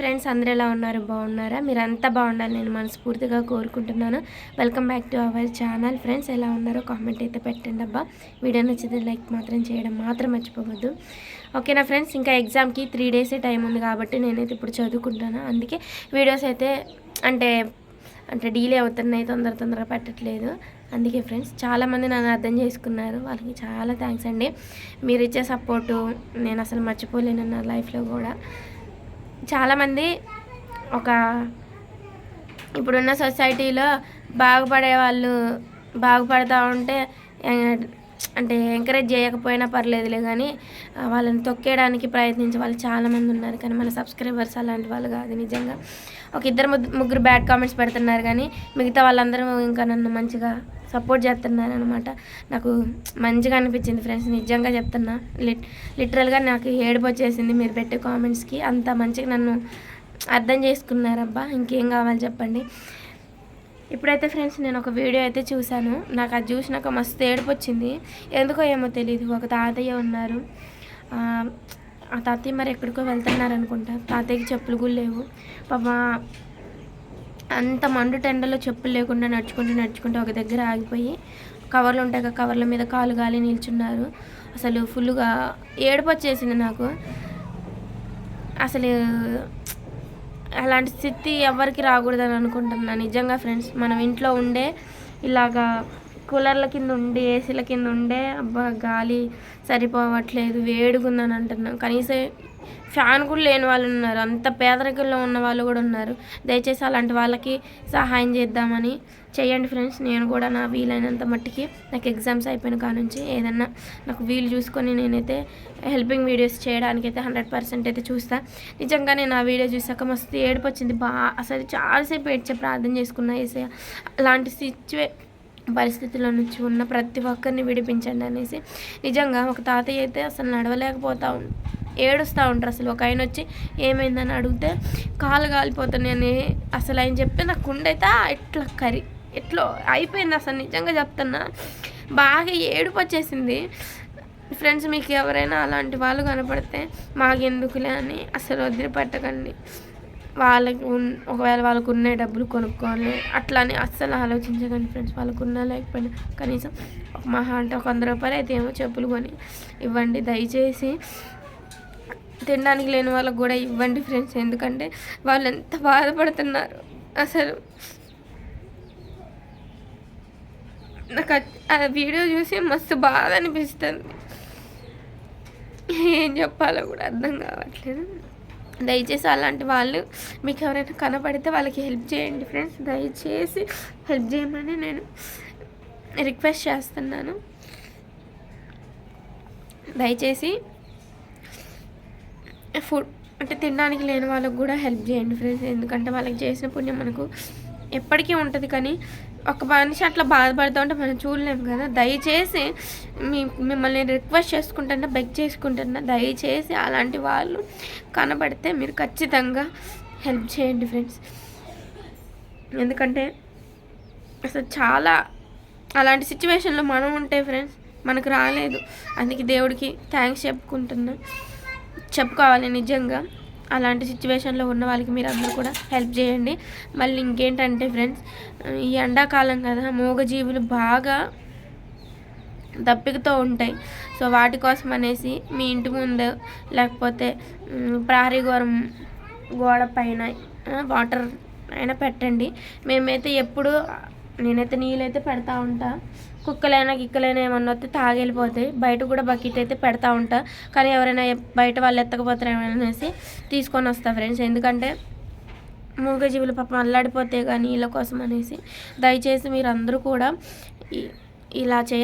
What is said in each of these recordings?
Friends అందరూ ఎలా ఉన్నారు? బాగున్నారా? మీరు అంతా బాగుండాలి నేను మనస్ఫూర్తిగా కోరుకుంటున్నాను. Welcome back to our channel friends ఎలా ఉన్నారో కామెంట్ అయితే పెట్టండి అబ్బా. వీడియో నచ్చితే లైక్ మాత్రం చేయడం మాత్రం మర్చిపోవద్దు. ఓకేనా ఫ్రెండ్స్ ఇంకా ఎగ్జామ్కి త్రీ డేసే టైం ఉంది కాబట్టి నేనైతే ఇప్పుడు చదువుకుంటాను అందుకే వీడియోస్ అయితే అంటే అంటే డీలే అవుతున్నాయి తొందర తొందరగా పెట్టట్లేదు. అందుకే ఫ్రెండ్స్ చాలామంది నన్ను అర్థం చేసుకున్నారు. వాళ్ళకి చాలా థ్యాంక్స్ అండి. మీరు ఇచ్చే సపోర్టు నేను అసలు మర్చిపోలేను నా లైఫ్లో కూడా. చాలామంది ఒక ఇప్పుడున్న సొసైటీలో బాగుపడే వాళ్ళు బాగుపడతా ఉంటే అంటే ఎంకరేజ్ చేయకపోయినా పర్లేదులే కానీ వాళ్ళని తొక్కేయడానికి ప్రయత్నించే వాళ్ళు చాలామంది ఉన్నారు. కానీ మన సబ్స్క్రైబర్స్ అలాంటి వాళ్ళు కాదు నిజంగా. ఒక ఇద్దరు ముగ్గురు బ్యాడ్ కామెంట్స్ పెడుతున్నారు కానీ మిగతా వాళ్ళందరూ ఇంకా నన్ను మంచిగా సపోర్ట్ చేస్తున్నారు అనమాట నాకు మంచిగా అనిపించింది ఫ్రెండ్స్ నిజంగా చెప్తున్నా. లిట్ లిటరల్గా నాకు ఏడుపు వచ్చేసింది మీరు పెట్టే కామెంట్స్కి అంత మంచిగా నన్ను అర్థం చేసుకున్నారబ్బా. ఇంకేం కావాలి చెప్పండి? ఇప్పుడైతే ఫ్రెండ్స్ నేను ఒక వీడియో అయితే చూశాను. నాకు అది చూసినాక మస్తు ఏడుపు వచ్చింది ఎందుకో ఏమో తెలియదు ఒక తాతయ్య ఉన్నారు. ఆ, తాతయ్య మరి ఎక్కడికో వెళ్తున్నారు అనుకుంటా. తాతయ్యకి చెప్పులు కూడా లేవు. పాప అంత మండు టెండలో చెప్పులు లేకుండా నడుచుకుంటూ నడుచుకుంటూ ఒక దగ్గర ఆగిపోయి కవర్లు ఉంటాయి కదా కవర్ల మీద కాలు గాలి నిల్చున్నారు. అసలు ఫుల్గా ఏడుపు వచ్చేసింది నాకు. అసలు అలాంటి స్థితి ఎవరికి రాకూడదని అనుకుంటున్నా. నిజంగా ఫ్రెండ్స్ మనం ఇంట్లో ఉండే ఇలాగా కూలర్ల కింద ఉండి ఏసీల కింద ఉండే అబ్బా గాలి సరిపోవట్లేదు వేడుకుందని అంటున్నాం. కనీసం ఫ్యాన్ కూడా లేని వాళ్ళు ఉన్నారు. అంత పేదరికంలో ఉన్న వాళ్ళు కూడా ఉన్నారు. దయచేసి అలాంటి వాళ్ళకి సహాయం చేద్దామని చేయండి ఫ్రెండ్స్. నేను కూడా నా వీలైనంత మట్టికి నాకు ఎగ్జామ్స్ అయిపోయిన కాడ నుంచి ఏదన్నా నాకు వీలు చూసుకొని నేనైతే హెల్పింగ్ వీడియోస్ చేయడానికి అయితే హండ్రెడ్ పర్సెంట్ అయితే చూస్తా. నిజంగా నేను ఆ వీడియో చూసాక మస్తు ఏడుపు వచ్చింది బాగా అసలు చాలాసేపు ఏడ్చే ప్రార్థన చేసుకున్నా వేసే అలాంటి సిచ్యువే పరిస్థితుల నుంచి ఉన్న ప్రతి ఒక్కరిని విడిపించండి అనేసి. నిజంగా ఒక తాతయ్య అయితే అసలు నడవలేకపోతా ఏడుస్తూ ఉంటారు అసలు. ఒక ఆయన వచ్చి ఏమైందని అడిగితే కాలు కాలిపోతున్నాయని అసలు ఆయన చెప్పింది నాకు కుండైతే ఎట్లా కరి ఎట్లో అయిపోయింది అసలు. నిజంగా చెప్తున్నా బాగా ఏడుపు వచ్చేసింది. ఫ్రెండ్స్ మీకు ఎవరైనా అలాంటి వాళ్ళు కనపడితే మాకెందుకులే అని అసలు వదిలిపెట్టకండి. వాళ్ళకి ఉన్ ఒకవేళ వాళ్ళకు ఉన్న డబ్బులు కొనుక్కోవాలి. అట్లా అని అస్సలు ఆలోచించకండి ఫ్రెండ్స్. వాళ్ళకు ఉన్నా లేకపోయినా కనీసం ఒక మహా అంటే ఒక వంద రూపాయలు అయితే ఏమో చెప్పులు కొని ఇవ్వండి. దయచేసి తినడానికి లేని వాళ్ళకి కూడా ఇవ్వండి ఫ్రెండ్స్ ఎందుకంటే వాళ్ళు ఎంత బాధపడుతున్నారు. అసలు నాకు ఆ వీడియో చూసి మస్తు బాధ అనిపిస్తుంది. ఏం చెప్పాలో కూడా అర్థం కావట్లేదు. దయచేసి అలాంటి వాళ్ళు మీకు ఎవరైనా కనపడితే వాళ్ళకి హెల్ప్ చేయండి ఫ్రెండ్స్ దయచేసి హెల్ప్ చేయమని నేను రిక్వెస్ట్ చేస్తున్నాను. దయచేసి ఫుడ్ అంటే తినడానికి లేని వాళ్ళకి కూడా హెల్ప్ చేయండి ఫ్రెండ్స్. ఎందుకంటే వాళ్ళకి చేసిన పుణ్యం మనకు ఎప్పటికీ ఉంటుంది. కానీ ఒక మనిషి అట్లా బాధపడుతూ ఉంటే మనం చూడలేము కదా. దయచేసి మీ మిమ్మల్ని రిక్వెస్ట్ చేసుకుంటున్నా బెగ్ చేసుకుంటున్నా దయచేసి అలాంటి వాళ్ళు కనబడితే మీరు ఖచ్చితంగా హెల్ప్ చేయండి ఫ్రెండ్స్. ఎందుకంటే అసలు చాలా అలాంటి సిచ్యువేషన్లో మనం ఉంటే ఫ్రెండ్స్ మనకు రాలేదు. అందుకే దేవుడికి థ్యాంక్స్ చెప్పుకుంటున్నా. చెప్పుకోవాలి నిజంగా. అలాంటి సిచ్యువేషన్లో ఉన్న వాళ్ళకి మీరు అందరూ కూడా హెల్ప్ చేయండి. మళ్ళీ ఇంకేంటంటే ఫ్రెండ్స్ ఈ ఎండాకాలం కదా మూగజీవులు బాగా దప్పికతో ఉంటాయి. సో వాటి కోసం అనేసి మీ ఇంటి ముందు లేకపోతే మ్, ప్రహరీ గోరం గోడ పైన వాటర్ అయినా పెట్టండి. మేమైతే ఎప్పుడు నేనైతే నీళ్ళైతే పెడతా ఉంటా. కుక్కలైనా గిక్కలైనా ఏమన్నా వస్తే తాగెళ్ళిపోతాయి. బయట కూడా బకెట్ అయితే పెడతా ఉంటా. కానీ ఎవరైనా బయట వాళ్ళు ఎత్తకపోతారేమో అనేసి తీసుకొని వస్తా ఫ్రెండ్స్. ఎందుకంటే మూగజీవులు పాపం అల్లాడిపోతే కానీ నీళ్ళ కోసం అనేసి దయచేసి మీరు అందరూ కూడా ఇలా చే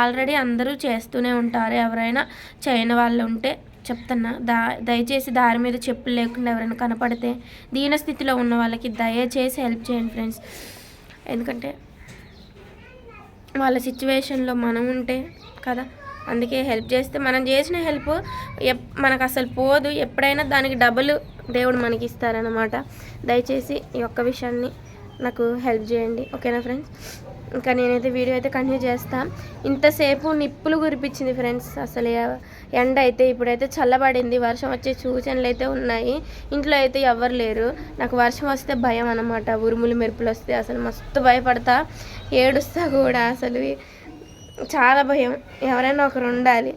ఆల్రెడీ అందరూ చేస్తూనే ఉంటారు. ఎవరైనా చేయని వాళ్ళు ఉంటే చెప్తున్నా. దా దయచేసి దారి మీద చెప్పులు లేకుండా ఎవరైనా కనపడితే దీన స్థితిలో ఉన్న వాళ్ళకి దయచేసి హెల్ప్ చేయండి ఫ్రెండ్స్. ఎందుకంటే వాళ్ళ సిచ్యువేషన్లో మనం ఉంటే కదా అందుకే హెల్ప్ చేస్తే మనం చేసిన హెల్ప్ ఎప్ మనకు అసలు పోదు. ఎప్పుడైనా దానికి డబుల్ దేవుడు మనకి ఇస్తారనమాట దయచేసి ఈ ఒక్క విషయాన్ని నాకు హెల్ప్ చేయండి. ఓకేనా ఫ్రెండ్స్? ఇంకా నేనైతే వీడియో అయితే కంటిన్యూ చేస్తాను ఇంతసేపు నిప్పులు కురిపించింది ఫ్రెండ్స్. అసలు ఎండ అయితే ఇప్పుడైతే చల్లబడింది వర్షం వచ్చే సూచనలు అయితే ఉన్నాయి. ఇంట్లో అయితే ఎవరు లేరు. నాకు వర్షం వస్తే భయం అనమాట ఉరుములు మెరుపులు వస్తే అసలు మస్తు భయపడతా. ఏడుస్తా కూడా అసలు. చాలా భయం. ఎవరైనా ఒకరు ఉండాలి.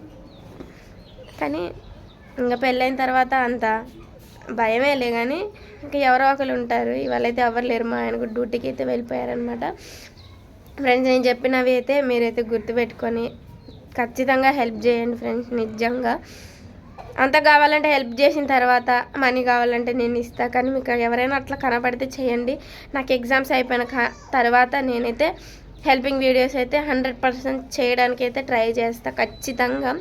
కానీ ఇంకా పెళ్ళైన తర్వాత అంత భయమేలే కానీ ఇంకా ఎవరో ఒకరు ఉంటారు. ఇవాళ అయితే ఎవరు లేరు. మా ఆయనకు డ్యూటీకి అయితే వెళ్ళిపోయారనమాట ఫ్రెండ్స్ నేను చెప్పినవి అయితే మీరైతే గుర్తుపెట్టుకొని ఖచ్చితంగా హెల్ప్ చేయండి ఫ్రెండ్స్ నిజంగా. అంత కావాలంటే హెల్ప్ చేసిన తర్వాత మనీ కావాలంటే నేను ఇస్తా. కానీ మీకు ఎవరైనా అట్లా కనపడితే చేయండి. నాకు ఎగ్జామ్స్ అయిపోయిన తర్వాత నేనైతే హెల్పింగ్ వీడియోస్ అయితే హండ్రెడ్ పర్సెంట్ చేయడానికి అయితే ట్రై చేస్తా ఖచ్చితంగా.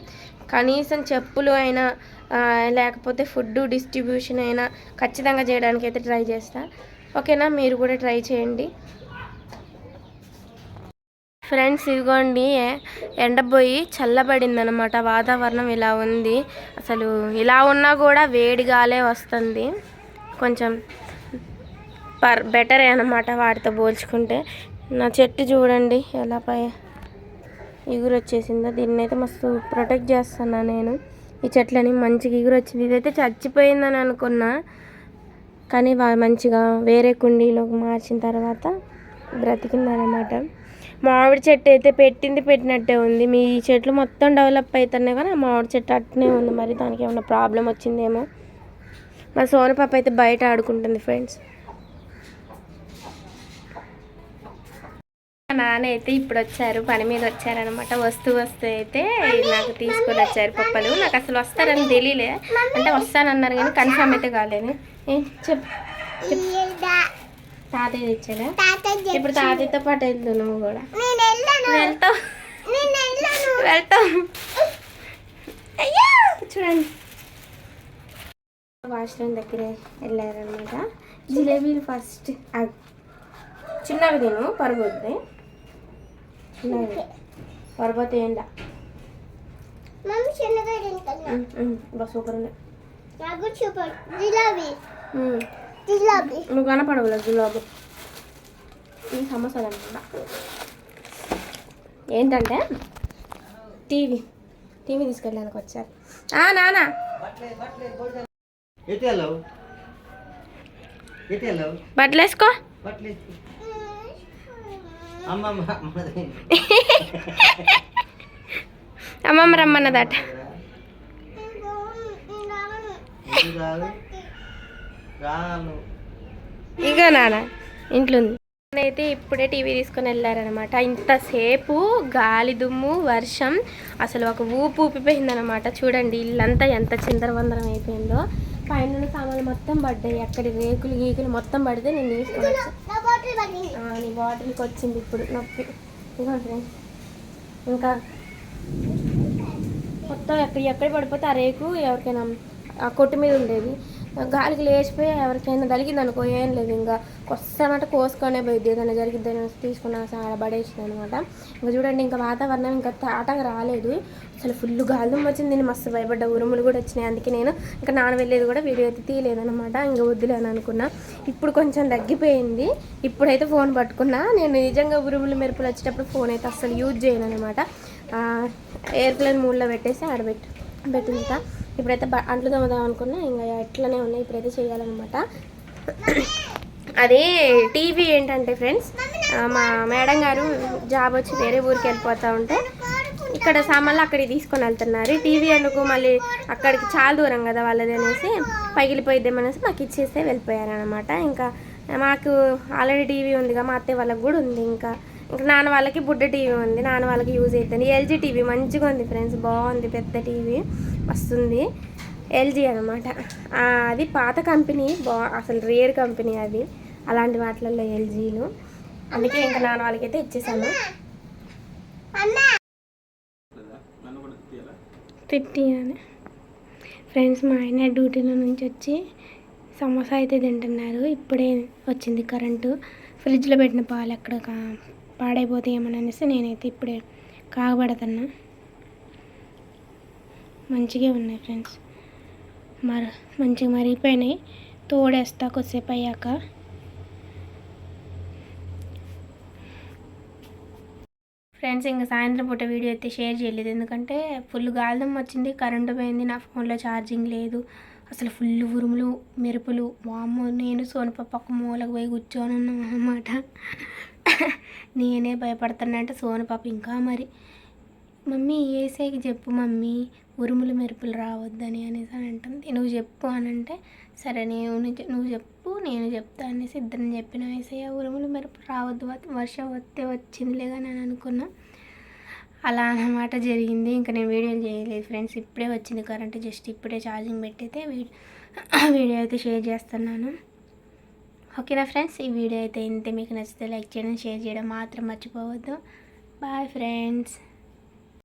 కనీసం చెప్పులు అయినా లేకపోతే ఫుడ్ డిస్ట్రిబ్యూషన్ అయినా ఖచ్చితంగా చేయడానికి అయితే ట్రై చేస్తా ఓకేనా మీరు కూడా ట్రై చేయండి. ఫ్రెండ్స్ ఇదిగోండి ఎండబోయి చల్లబడింది అనమాట వాతావరణం ఇలా ఉంది. అసలు ఇలా ఉన్నా కూడా వేడిగాలే వస్తుంది. కొంచెం పర్ బెటరే అనమాట వాటితో పోల్చుకుంటే. నా చెట్టు చూడండి ఎలా పై ఎగురు వచ్చేసిందో దీన్ని అయితే మస్తు ప్రొటెక్ట్ చేస్తున్నా నేను. ఈ చెట్లని మంచిగా ఎగురు వచ్చింది ఇదైతే చచ్చిపోయిందని అనుకున్నా. కానీ మంచిగా వేరే కుండీలోకి మార్చిన తర్వాత బ్రతికిందనమాట. మామిడి చెట్టు అయితే పెట్టింది పెట్టినట్టే ఉంది. మీ చెట్లు మొత్తం డెవలప్ అవుతున్నాయి కానీ ఆ మామిడి చెట్టు అట్నే ఉంది. మరి దానికి ఏమైనా ప్రాబ్లం వచ్చిందేమో. మా సోన పాప అయితే బయట ఆడుకుంటుంది ఫ్రెండ్స్. మా నాన్న అయితే ఇప్పుడు వచ్చారు పని మీద వచ్చారనమాట వస్తూ వస్తూ అయితే నాకు తీసుకొని వచ్చారు పప్పలు. నాకు అసలు వస్తారని తెలియలే అంటే వస్తానన్నారు కానీ కన్ఫర్మ్ అయితే కాలేదు. ఏం చెప్ తాతయ్య తెచ్చాడా? ఇప్పుడు తాతయ్యతో పాటు వెళ్తావు నువ్వు కూడా వెళ్తావు? వెళ్తావు? అయ్యో! చూడండి. వాష్రూమ్ దగ్గర వెళ్ళారనమాట జిలేబీలు ఫస్ట్ చిన్నగా తిను పరుగుద్ది చిన్నగా తింటున్నా బస్ సూపర్ ఉమ్. జిలాబీ. నువ్వు కనపడవులే గులాబు ఈ అనమాట ఏంటంటే టీవీ టీవీ తీసుకెళ్ళడానికి వచ్చారు. ఆ నానా. బట్టలు వేసుకో. అమ్మమ్మ రమ్మన్నదట. ఇంకా నాన్న ఇంట్లో ఉంది అయితే ఇప్పుడే టీవీ తీసుకొని వెళ్ళారనమాట. ఇంతసేపు గాలి దుమ్ము వర్షం అసలు ఒక ఊపు ఊపిపోయిందనమాట. చూడండి ఇల్లంతా ఎంత చిందరవందరం అయిపోయిందో. పైన సామాన్లు మొత్తం పడ్డాయి. అక్కడి రేకులు గీకులు మొత్తం పడితే నేను తీసుకొని నీ బాటిల్కి వచ్చింది ఇప్పుడు నొప్పి. ఫ్రెండ్స్. ఇంకా మొత్తం ఎక్కడ ఎక్కడ పడిపోతే ఆ రేకు ఎవరికైనా ఆ కొట్టు మీద ఉండేది. గాలికి లేచిపోయి ఎవరికైనా తలిగింది అనుకో ఏం లేదు ఇంకా. కొస్తామంటే కోసుకొనే పోయింది ఏదైనా జరిగిద్దని తీసుకున్నా చాలా పడేసింది అనమాట. ఇంకా చూడండి ఇంకా వాతావరణం ఇంకా తాటగా రాలేదు. అసలు ఫుల్ గాలి వచ్చింది నేను మస్తు భయపడ్డ. ఉరుములు కూడా వచ్చినాయి అందుకే నేను ఇంకా నాన్న వెళ్ళేది కూడా వీడియో అయితే తీయలేదనమాట ఇంకా వద్దులేని అనుకున్నా. ఇప్పుడు కొంచెం తగ్గిపోయింది. ఇప్పుడైతే ఫోన్ పట్టుకున్నా. నేను నిజంగా ఉరుములు మెరుపులు వచ్చేటప్పుడు ఫోన్ అయితే అస్సలు యూజ్ చేయను అనమాట. ఎయిర్ప్లేన్ మూడ్లో పెట్టేసి ఆడబెట్టు పెట్టిందిట ఇప్పుడైతే అంట్లు తోమదాం అనుకున్నా ఇంకా ఎట్లనే ఉన్నాయి ఇప్పుడైతే చేయాలన్నమాట. అదే టీవీ ఏంటంటే ఫ్రెండ్స్ మా మేడం గారు జాబ్ వచ్చి వేరే ఊరికి వెళ్ళిపోతూ ఉంటే ఇక్కడ సామాన్లు అక్కడికి తీసుకొని వెళ్తున్నారు. టీవీ ఎందుకు మళ్ళీ అక్కడికి చాలా దూరం కదా వాళ్ళది అనేసి పగిలిపోయిద్దామనేసి మాకు ఇచ్చేస్తే వెళ్ళిపోయారనమాట ఇంకా మాకు ఆల్రెడీ టీవీ ఉందిగా మా అత్తయ్య వాళ్ళకి కూడా ఉంది ఇంకా. ఇంకా నాన్న వాళ్ళకి బుడ్డ టీవీ ఉంది నాన్న వాళ్ళకి యూజ్ అవుతుంది ఎల్జీ టీవీ మంచిగా ఉంది ఫ్రెండ్స్ బాగుంది పెద్ద టీవీ వస్తుంది ఎల్జీ అనమాట అది పాత కంపెనీ బా అసలు రేర్ కంపెనీ అది అలాంటి వాటిలలో ఎల్జీలు. అందుకే ఇంకా నాన్న వాళ్ళకి అయితే ఇచ్చేసాను. ఫిఫ్టీ అని. ఫ్రెండ్స్ మా ఆయన డ్యూటీలో నుంచి వచ్చి సమోసా అయితే తింటున్నారు. ఇప్పుడే వచ్చింది కరెంటు. ఫ్రిడ్జ్లో పెట్టిన పాలు ఎక్కడ కా- అనేసి నేనైతే ఇప్పుడే కాగబడతన్నా. మంచిగా ఉన్నాయి ఫ్రెండ్స్. మర మంచిగా మరిగిపోయినాయి. తోడేస్తా కొద్దిసేపు అయ్యాక. ఫ్రెండ్స్ ఇంకా సాయంత్రం పూట వీడియో అయితే షేర్ చేయలేదు. ఎందుకంటే ఫుల్ గాలిదం వచ్చింది. కరెంటు పోయింది. నా ఫోన్లో ఛార్జింగ్ లేదు. అసలు ఫుల్ ఉరుములు మెరుపులు. వామ్మో నేను సోనప మూలకు పోయి కూర్చొని ఉన్నాం అన్నమాట. నేనే భయపడుతున్నా సోనపాప ఇంకా మరి మమ్మీ ఏసేకి చెప్పు మమ్మీ ఉరుములు మెరుపులు రావద్దని అనేసి అని అంటుంది. నువ్వు చెప్పు అని అంటే సరే నేను నువ్వు చెప్పు నేను చెప్తా అనేసి ఇద్దరిని చెప్పిన వేసయ్య ఉరుములు మెరుపులు రావద్దు వర్షం వస్తే వచ్చిందిలే కానీ అని అనుకున్నా. అలా అన్నమాట జరిగింది. ఇంకా నేను వీడియోలు చేయలేదు ఫ్రెండ్స్ ఇప్పుడే వచ్చింది కరెంట్ జస్ట్ ఇప్పుడే ఛార్జింగ్ పెట్టితే వీడియో వీడియో అయితే షేర్ చేస్తున్నాను. ఓకేనా ఫ్రెండ్స్? ఈ వీడియో అయితే ఇంతే. మీకు నచ్చితే లైక్ చేయడం షేర్ చేయడం. మాత్రం మర్చిపోవద్దు. Bye friends.